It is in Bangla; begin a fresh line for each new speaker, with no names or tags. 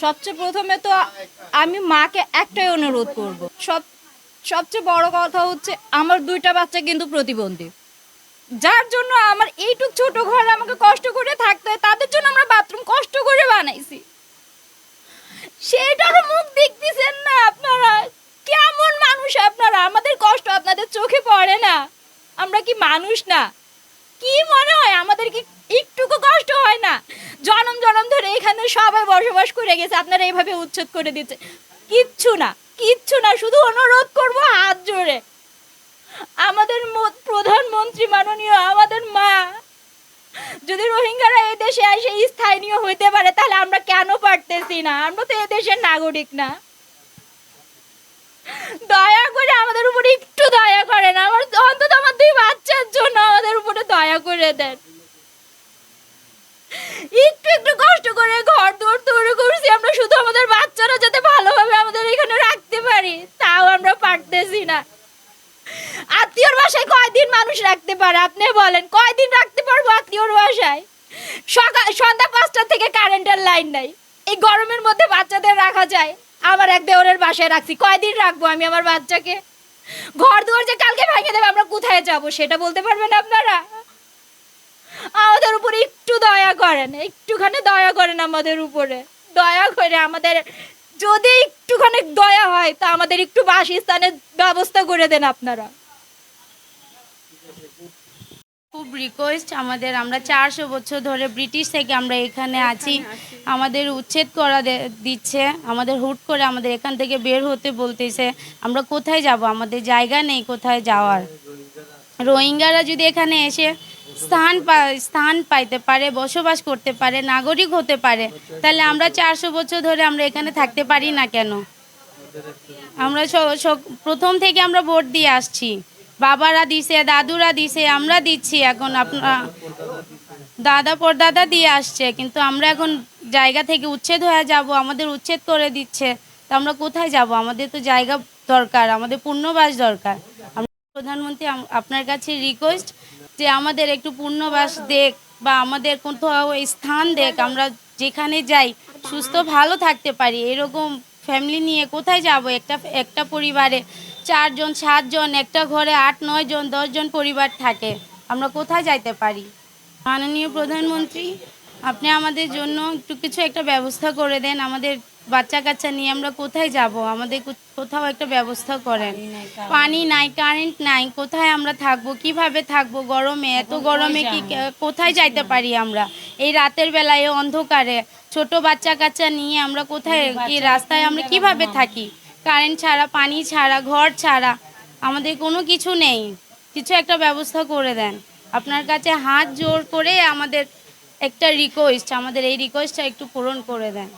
সবচেয়ে প্রথমে তো আমি মাকে একটাই অনুরোধ করব। সব, সবচেয়ে বড় কথা হচ্ছে আমার দুইটা বাচ্চা কিন্তু প্রতিবন্ধী। যার জন্য আমার এইটুক ছোট ঘরে আমাকে কষ্ট করে থাকতে হয়, তাদের জন্য আমরা বাথরুম কষ্ট করে বানাইছি। সেইটারও মুখ দেখতেছেন না আপনারা? কেমন মানুষ আপনারা? আমাদের কষ্ট আপনাদের চোখে পড়ে না। আমরা কি মানুষ না? কি মনে হয়? আমাদের কি একটুকু কষ্ট হয় না? জনম জনম ধরে এখানে সবাই বসবাস করে গেছে। আপনারা এইভাবে উচ্ছেদ করে দিচ্ছে। কিচ্ছু না কিচ্ছু না। শুধু অনুরোধ করব হাত জোরে আমাদের প্রধানমন্ত্রী মাননীয়, আমাদের মা। যদি রোহিঙ্গারা এই দেশে এসে স্থানীয় হইতে পারে, তাহলে আমরা কেন পারতেছি না? আমরা তো এই দেশের নাগরিক না দয়া করে আমাদের উপরে একটু দয়া করেন আমার অন্তত আমার দুই বাচ্চার জন্য আমাদের উপরে দয়া করে দেন। একটু একটু কষ্ট করে ঘর দৌড় তৈরি করছি, আমরা শুধু আমাদের বাচ্চারা যাতে ভালোভাবে আমাদের এখানে রাখতে পারি, তাও আমরা পারতেছি না। আত্মীয়র বাসায় কয়দিন মানুষ রাখতে পারে, আপনি বলেন, কয়দিন রাখতে পারব আত্মীয়র বাসায়? সকাল, সন্ধ্যা পাঁচটা থেকে কারেন্টের লাইন নাই। এই গরমের মধ্যে বাচ্চাদের রাখা যায়। আমার এক দেওরের বাসায় রাখছি, কয়দিন রাখব আমি আমার বাচ্চাকে? ঘর দুয়ার যে কালকে ভেঙে দেবে, আমরা কোথায় যাব, সেটা বলতে পারবেন আপনারা আমাদের উপরে একটু দয়া করেন একটুখানি দয়া করেন আমাদের উপরে। দয়া করে আমাদের যদি একটুখানি দয়া হয় তা আমাদের একটু বাসস্থানের ব্যবস্থা করে দেন আপনারা।
খুব রিকোয়েস্ট আমাদের আমরা চারশো বছর ধরে ব্রিটিশ থেকে আমরা এখানে আছি। আমাদের উচ্ছেদ করা দিচ্ছে আমাদের হুট করে আমাদের এখান থেকে বের হতে বলতেছে আমরা কোথায় যাব? আমাদের জায়গা নেই কোথায় যাওয়ার। রোহিঙ্গারা যদি এখানে এসে স্থান স্থান পাইতে পারে, বসবাস করতে পারে, নাগরিক হতে পারে, তাহলে আমরা চারশো বছর ধরে আমরা এখানে থাকতে পারি না কেন? আমরা প্রথম থেকে আমরা ভোট দিয়ে আসছি। বাবারা দিছে, দাদুরা দিছে, আমরা দিচ্ছি এখন আপনার দাদা পরদাদা দিয়ে আসছে, কিন্তু আমরা এখন জায়গা থেকে উচ্ছেদ হয়ে যাব, আমাদের উচ্ছেদ করে দিচ্ছে, তো আমরা কোথায় যাব? আমাদের তো জায়গা দরকার, আমাদের পূর্ণবাস দরকার। আমরা প্রধানমন্ত্রী আপনার কাছে রিকোয়েস্ট যে আমাদের একটু পূর্ণবাস দেখ বা আমাদের কোথাও স্থান দেখ, আমরা যেখানে যাই, সুস্থ, ভালো থাকতে পারি। এরকম ফ্যামিলি নিয়ে কোথায় যাব? একটা একটা পরিবারে চারজন, সাতজন, একটা ঘরে আট নয় জন দশজন পরিবার থাকে। আমরা কোথায় যাইতে পারি? মাননীয় প্রধানমন্ত্রী আপনি আমাদের জন্য একটু কিছু একটা ব্যবস্থা করে দেন। আমাদের বাচ্চা কাচ্চা নিয়ে আমরা কোথায় যাব? আমাদের কোথাও একটা ব্যবস্থা করেন। পানি নাই কারেন্ট নাই কোথায় আমরা থাকব কীভাবে থাকব গরমে? এত গরমে কি কোথায় যাইতে পারি আমরা? এই রাতের বেলায় অন্ধকারে ছোট বাচ্চা কাচ্চা নিয়ে আমরা কোথায় কি রাস্তায় আমরা কীভাবে থাকি? কারেন্ট ছাড়া পানি ছাড়া ঘর ছাড়া আমাদের কোনো কিছু নেই। কিছু একটা ব্যবস্থা করে দেন। আপনার কাছে হাত জোর করে আমাদের একটা রিকোয়েস্ট আমাদের এই রিকোয়েস্টটা একটু পূরণ করে দেন।